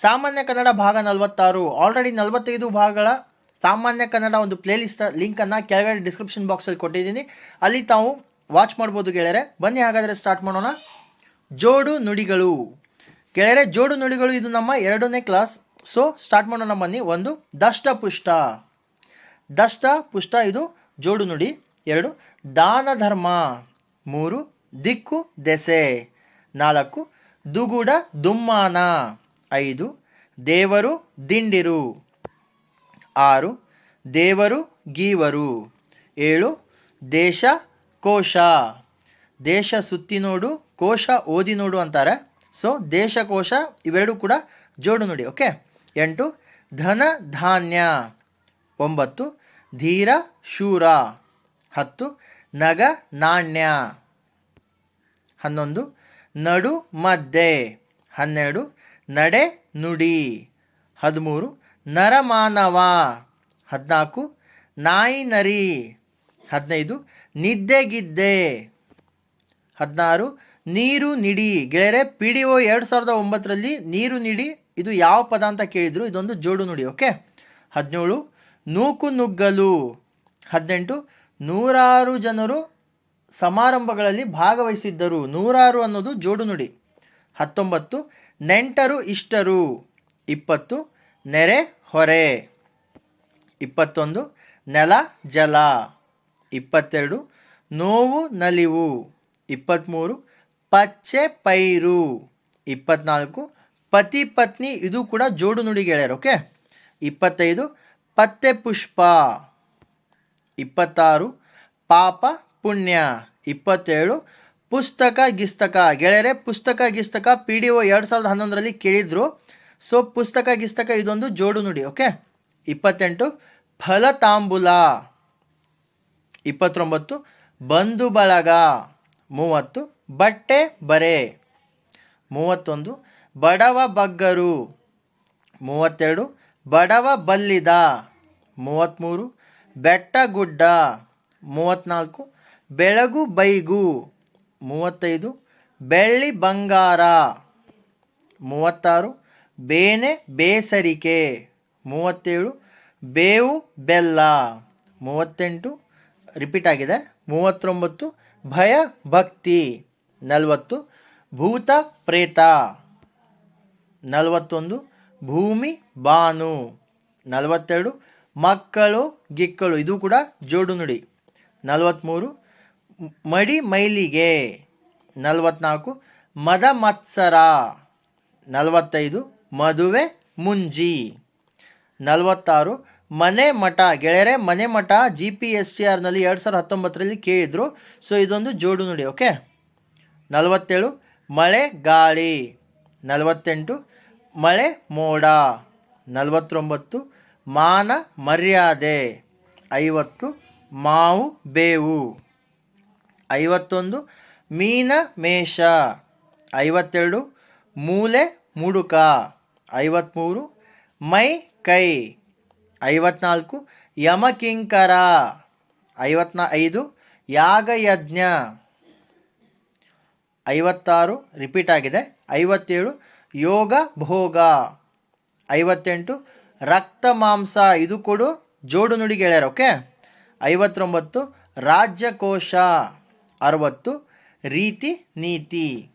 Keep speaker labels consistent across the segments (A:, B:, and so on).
A: ಸಾಮಾನ್ಯ ಕನ್ನಡ ಭಾಗ ನಲವತ್ತಾರು. ಆಲ್ರೆಡಿ ನಲವತ್ತೈದು ಭಾಗಗಳ ಸಾಮಾನ್ಯ ಕನ್ನಡ ಒಂದು ಪ್ಲೇಲಿಸ್ಟ್ ಲಿಂಕನ್ನು ಕೆಳಗಡೆ ಡಿಸ್ಕ್ರಿಪ್ಷನ್ ಬಾಕ್ಸಲ್ಲಿ ಕೊಟ್ಟಿದ್ದೀನಿ. ಅಲ್ಲಿ ತಾವು ವಾಚ್ ಮಾಡ್ಬೋದು ಗೆಳೆಯರೆ. ಬನ್ನಿ ಹಾಗಾದರೆ ಸ್ಟಾರ್ಟ್ ಮಾಡೋಣ. ಜೋಡು ನುಡಿಗಳು. ಗೆಳೆಯರೆ, ಜೋಡು ನುಡಿಗಳು ಇದು ನಮ್ಮ ಎರಡನೇ ಕ್ಲಾಸ್ ಸೊ ಸ್ಟಾರ್ಟ್ ಮಾಡೋಣ ಬನ್ನಿ. ಒಂದು, ದಷ್ಟ ದಷ್ಟಪುಷ್ಟ ದಷ್ಟ ಪುಷ್ಟ ಇದು ಜೋಡು ನುಡಿ. ಎರಡು, ದಾನ ಧರ್ಮ. ಮೂರು, ದಿಕ್ಕು ದೆಸೆ. ನಾಲ್ಕು, ದುಗುಡ ದುಮ್ಮಾನ. ಐದು, ದೇವರು ದಿಂಡಿರು. ಆರು, ದೇವರು ಗೀವರು. ಏಳು, ದೇಶ ಕೋಶ. ದೇಶ ಸುತ್ತಿ ನೋಡು, ಕೋಶ ಓದಿ ನೋಡು ಅಂತಾರೆ. ಸೊ ದೇಶಕೋಶ ಇವೆರಡೂ ಕೂಡ ಜೋಡು ನೋಡಿ ಓಕೆ ಎಂಟು, ಧನ, ಧಾನ್ಯ. ಒಂಬತ್ತು, ಧೀರ, ಶೂರ. ಹತ್ತು, ನಗ, ನಾಣ್ಯ. ಹನ್ನೊಂದು, ನಡು ಮದ್ದೆ ಹನ್ನೆರಡು ನಡೆ ನುಡಿ. ಹದಿಮೂರು, ನರಮಾನವ. ಹದಿನಾಲ್ಕು, ನಾಯಿ ನರಿ. ಹದಿನೈದು ನಿದ್ದೆಗಿದ್ದೆ ಹದಿನಾರು, ನೀರು ನಿಡಿ. ಗೆಳೆಯರೆ, ಪಿ ಡಿ ಒ ಎರಡು ಸಾವಿರದ ಒಂಬತ್ತರಲ್ಲಿ ನೀರು ನಿಡಿ. ಇದು ಯಾವ ಪದ ಅಂತ ಕೇಳಿದ್ರು, ಇದೊಂದು ಜೋಡು ನುಡಿ, ಓಕೆ? ಹದಿನೇಳು, ನೂಕು ನುಗ್ಗಲು. ಹದಿನೆಂಟು, ನೂರಾರು ಜನರು ಸಮಾರಂಭಗಳಲ್ಲಿ ಭಾಗವಹಿಸಿದ್ದರು. ನೂರಾರು ಅನ್ನೋದು ಜೋಡು ನುಡಿ. ಹತ್ತೊಂಬತ್ತು ನೆಂಟರು ಇಷ್ಟರು. ಇಪ್ಪತ್ತು, ನೆರೆ ಹೊರೆ. ಇಪ್ಪತ್ತೊಂದು, ನೆಲ ಜಲ. ಇಪ್ಪತ್ತೆರಡು, ನೋವು ನಲಿವು. ಇಪ್ಪತ್ತ್ಮೂರು ಪಚ್ಚೆ ಪೈರು. ಇಪ್ಪತ್ನಾಲ್ಕು, ಪತಿ ಪತ್ನಿ ಇದು ಕೂಡ ಜೋಡು ನುಡಿ ಗೆಳೆಯರು, ಓಕೆ? ಇಪ್ಪತ್ತೈದು, ಪತ್ತೆ ಪುಷ್ಪ. ಇಪ್ಪತ್ತಾರು, ಪಾಪ ಪುಣ್ಯ. ಇಪ್ಪತ್ತೇಳು ಪುಸ್ತಕ ಗಿಸ್ತಕ. ಗೆಳೆಯರೆ, ಪುಸ್ತಕ ಗಿಸ್ತಕ ಪಿ ಡಿ ಒ ಎರಡು ಸಾವಿರದ ಹನ್ನೊಂದರಲ್ಲಿ ಕೇಳಿದ್ರು. ಸೊ ಪುಸ್ತಕ ಗಿಸ್ತಕ ಇದೊಂದು ಜೋಡು ನುಡಿ ಓಕೆ ಇಪ್ಪತ್ತೆಂಟು, ಫಲತಾಂಬುಲ. ಇಪ್ಪತ್ತೊಂಬತ್ತು ಬಂಧು ಬಳಗ ಮೂವತ್ತು, ಬಟ್ಟೆ ಬರೆ. ಮೂವತ್ತೊಂದು, ಬಡವ ಬಗ್ಗರು. ಮೂವತ್ತೆರಡು, ಬಡವ ಬಲ್ಲಿದ. ಮೂವತ್ತ್ಮೂರು ಬೆಟ್ಟ ಗುಡ್ಡ ಮೂವತ್ತ್ನಾಲ್ಕು ಬೆಳಗು ಬೈಗು. ಮೂವತ್ತೈದು. ಬೆಳ್ಳಿ ಬಂಗಾರ. ಮೂವತ್ತಾರು. ಬೇನೆ ಬೇಸರಿಕೆ. ಮೂವತ್ತೇಳು. ಬೇವು ಬೆಲ್ಲ. ಮೂವತ್ತೆಂಟು. ರಿಪೀಟ್ ಆಗಿದೆ. ಮೂವತ್ತೊಂಬತ್ತು. ಭಯ ಭಕ್ತಿ. ನಲವತ್ತು. ಭೂತ ಪ್ರೇತ. ನಲವತ್ತೊಂದು. ಭೂಮಿ ಬಾನು. ನಲವತ್ತೆರಡು. ಮಕ್ಕಳು ಗಿಕ್ಕಳು. ಇದು ಕೂಡ ಜೋಡು ನುಡಿ. ನಲವತ್ತ್ಮೂರು ಮಡಿ ಮೈಲಿಗೆ ನಲವತ್ನಾಲ್ಕು, ಮದ ಮತ್ಸರ ನಲವತ್ತೈದು, ಮದುವೆ ಮುಂಜಿ ನಲವತ್ತಾರು, ಮನೆ ಮಠ, ಗೆಳೆಯರೆ, ಮನೆ ಮಠ ಜಿ ಪಿ ಎಸ್ ಟಿ ಆರ್ನಲ್ಲಿ ಎರಡು ಸಾವಿರದ ಹತ್ತೊಂಬತ್ತರಲ್ಲಿ ಕೇಳಿದರು. ಸೊ ಇದೊಂದು ಜೋಡು ನುಡಿ ಓಕೆ ನಲವತ್ತೇಳು, ಮಳೆ ಗಾಳಿ. ನಲವತ್ತೆಂಟು, ಮಳೆ ಮೋಡ. ನಲವತ್ತೊಂಬತ್ತು, ಮಾನ ಮರ್ಯಾದೆ. ಐವತ್ತು, ಮಾವು ಬೇವು. ಐವತ್ತೊಂದು, ಮೀನ, ಮೇಷ. ಐವತ್ತೆರಡು, ಮೂಲೆ, ಮುಡುಕ. ಐವತ್ತ್ಮೂರು ಮೈ, ಕೈ. ಐವತ್ನಾಲ್ಕು, ಯಮಕಿಂಕರ. ಐವತ್ನಾ ಐದು ಯಾಗಯಜ್ಞ. ಐವತ್ತಾರು ರಿಪೀಟ್ ಆಗಿದೆ. ಐವತ್ತೇಳು, ಯೋಗ, ಭೋಗ. ಐವತ್ತೆಂಟು, ರಕ್ತ, ಮಾಂಸ. ಇದು ಕೊಡು, ಜೋಡು ನುಡಿ ಗೆಳೆಯರು ಓಕೆ ಐವತ್ತೊಂಬತ್ತು, ರಾಜ್ಯಕೋಶ. ಅರವತ್ತು, ರೀತಿ, ನೀತಿ.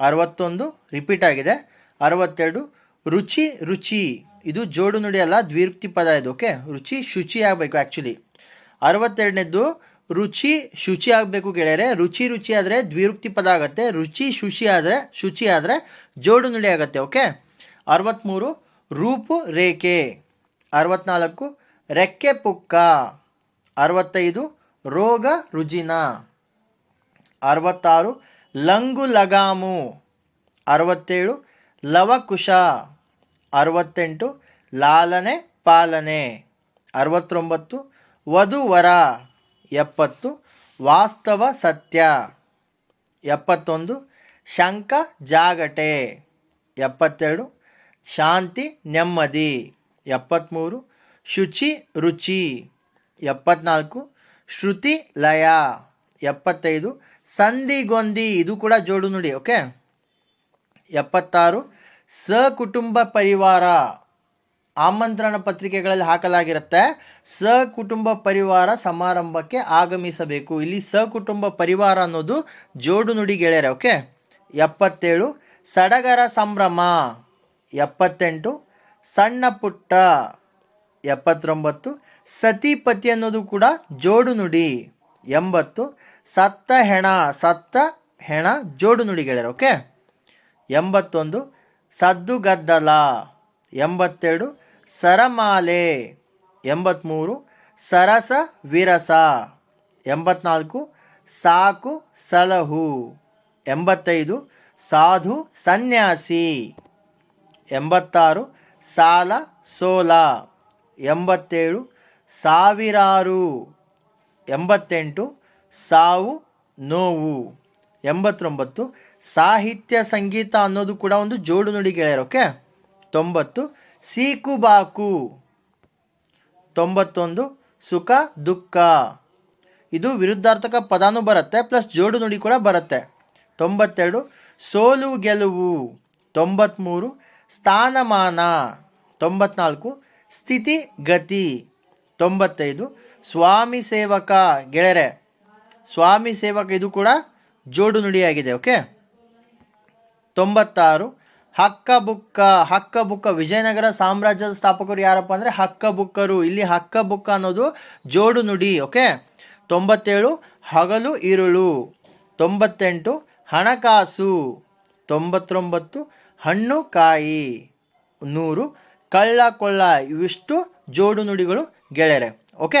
A: ಅರವತ್ತೊಂದು ರಿಪೀಟ್ ಆಗಿದೆ. ಅರವತ್ತೆರಡು, ರುಚಿ ರುಚಿ. ಇದು ಜೋಡು ನುಡಿ ಅಲ್ಲ, ದ್ವಿರುಕ್ತಿ ಪದ ಇದು ಓಕೆ ರುಚಿ, ಶುಚಿ ಆಗಬೇಕು ಆ್ಯಕ್ಚುಲಿ ಅರವತ್ತೆರಡನೇದು ರುಚಿ, ಶುಚಿ ಆಗಬೇಕು ಗೆಳೆಯರೆ. ರುಚಿ ರುಚಿ ಆದರೆ ದ್ವಿರುಕ್ತಿ ಪದ ಆಗುತ್ತೆ. ರುಚಿ, ಶುಚಿ ಆದರೆ ಶುಚಿ ಆದರೆ ಜೋಡು ನುಡಿ ಆಗುತ್ತೆ ಓಕೆ ಅರವತ್ತ್ಮೂರು ರೂಪು, ರೇಖೆ. ಅರವತ್ನಾಲ್ಕು, ರೆಕ್ಕೆ ಪುಕ್ಕ. ಅರವತ್ತೈದು, ರೋಗ, ರುಜಿನ. ಅರವತ್ತಾರು. ಲಂಗು ಲಗಾಮು, ಅರವತ್ತೇಳು. ಲವಕುಶ, ಅರವತ್ತೆಂಟು. ಲಾಲನೆ, ಪಾಲನೆ, ಅರವತ್ತೊಂಬತ್ತು. ವಧುವರ, ಎಪ್ಪತ್ತು. ವಾಸ್ತವ ಸತ್ಯ, ಎಪ್ಪತ್ತೊಂದು. ಶಂಕ ಜಾಗಟೆ, ಎಪ್ಪತ್ತೆರಡು. ಶಾಂತಿ ನೆಮ್ಮದಿ ಎಪ್ಪತ್ತ್ಮೂರು ಶುಚಿ ರುಚಿ, ಎಪ್ಪತ್ನಾಲ್ಕು. ಶ್ರುತಿ ಲಯ, ಎಪ್ಪತ್ತೈದು. ಸಂಧಿಗೊಂದಿ, ಇದು ಕೂಡ ಜೋಡು ನುಡಿ, ಓಕೆ? ಎಪ್ಪತ್ತಾರು. ಸ ಕುಟುಂಬ ಪರಿವಾರ, ಆಮಂತ್ರಣ ಪತ್ರಿಕೆಗಳಲ್ಲಿ ಹಾಕಲಾಗಿರುತ್ತೆ. ಸ ಕುಟುಂಬ ಪರಿವಾರ ಸಮಾರಂಭಕ್ಕೆ ಆಗಮಿಸಬೇಕು. ಇಲ್ಲಿ ಸ ಕುಟುಂಬ ಪರಿವಾರ ಅನ್ನೋದು ಜೋಡು ನುಡಿ ಗೆಳೆಯರೆ, ಓಕೆ? ಎಪ್ಪತ್ತೇಳು. ಸಡಗರ ಸಂಭ್ರಮ, ಎಪ್ಪತ್ತೆಂಟು. ಸಣ್ಣ ಪುಟ್ಟ, ಎಪ್ಪತ್ತೊಂಬತ್ತು. ಸತಿಪತಿ ಅನ್ನೋದು ಕೂಡ ಜೋಡು ನುಡಿ, ಎಂಬತ್ತು. ಸತ್ತ ಹೆಣ ಸತ್ತ ಹೆಣ ಜೋಡು ನುಡಿ ಗೆಳೆಯರು ಓಕೆ ಎಂಬತ್ತೊಂದು ಸದ್ದುಗದ್ದಲ ಎಂಬತ್ತೆರಡು, ಸರಮಾಲೆ. ಎಂಬತ್ತ್ಮೂರು ಸರಸ ವಿರಸ. ಎಂಬತ್ನಾಲ್ಕು, ಸಾಕು ಸಲಹು. ಎಂಬತ್ತೈದು, ಸಾಧು ಸನ್ಯಾಸಿ. ಎಂಬತ್ತಾರು, ಸಾಲ ಸೋಲ. ಎಂಬತ್ತೇಳು, ಸಾವಿರಾರು. ಎಂಬತ್ತೆಂಟು ಸಾವು, ನೋವು. ಎಂಬತ್ತೊಂಬತ್ತು, ಸಾಹಿತ್ಯ, ಸಂಗೀತ ಅನ್ನೋದು ಕೂಡ ಒಂದು ಜೋಡು ನುಡಿ ಗೆಳೆಯರು, ಓಕೆ? ತೊಂಬತ್ತು, ಸೀಕು ಬಾಕು. ತೊಂಬತ್ತೊಂದು, ಸುಖ, ದುಃಖ. ಇದು ವಿರುದ್ಧಾರ್ಥಕ ಪದಾನೂ ಬರುತ್ತೆ, ಪ್ಲಸ್ ಜೋಡು ನುಡಿ ಕೂಡ ಬರುತ್ತೆ. ತೊಂಬತ್ತೆರಡು, ಸೋಲು ಗೆಲುವು. ತೊಂಬತ್ತ್ಮೂರು ಸ್ಥಾನಮಾನ. ತೊಂಬತ್ನಾಲ್ಕು, ಸ್ಥಿತಿ, ಗತಿ. ತೊಂಬತ್ತೈದು, ಸ್ವಾಮಿ ಸೇವಕ. ಗೆಳೆಯರೆ ಸ್ವಾಮಿ ಸೇವಕ ಇದು ಕೂಡ ಜೋಡು ನುಡಿಯಾಗಿದೆ ಓಕೆ ತೊಂಬತ್ತಾರು ಹಕ್ಕ ಬುಕ್ಕ ಹಕ್ಕ ಬುಕ್ಕ ವಿಜಯನಗರ ಸಾಮ್ರಾಜ್ಯದ ಸ್ಥಾಪಕರು ಯಾರಪ್ಪ ಅಂದರೆ ಹಕ್ಕ ಬುಕ್ಕರು ಇಲ್ಲಿ ಹಕ್ಕ ಬುಕ್ಕ ಅನ್ನೋದು ಜೋಡು ನುಡಿ ಓಕೆ ತೊಂಬತ್ತೇಳು, ಹಗಲು ಇರುಳು. ತೊಂಬತ್ತೆಂಟು, ಹಣಕಾಸು. ತೊಂಬತ್ತೊಂಬತ್ತು, ಹಣ್ಣು ಕಾಯಿ. ನೂರು ಕಳ್ಳ ಕೊಳ್ಳ ಇವಿಷ್ಟು ಜೋಡು ನುಡಿಗಳು ಗೆಳೆಯರೆ ಓಕೆ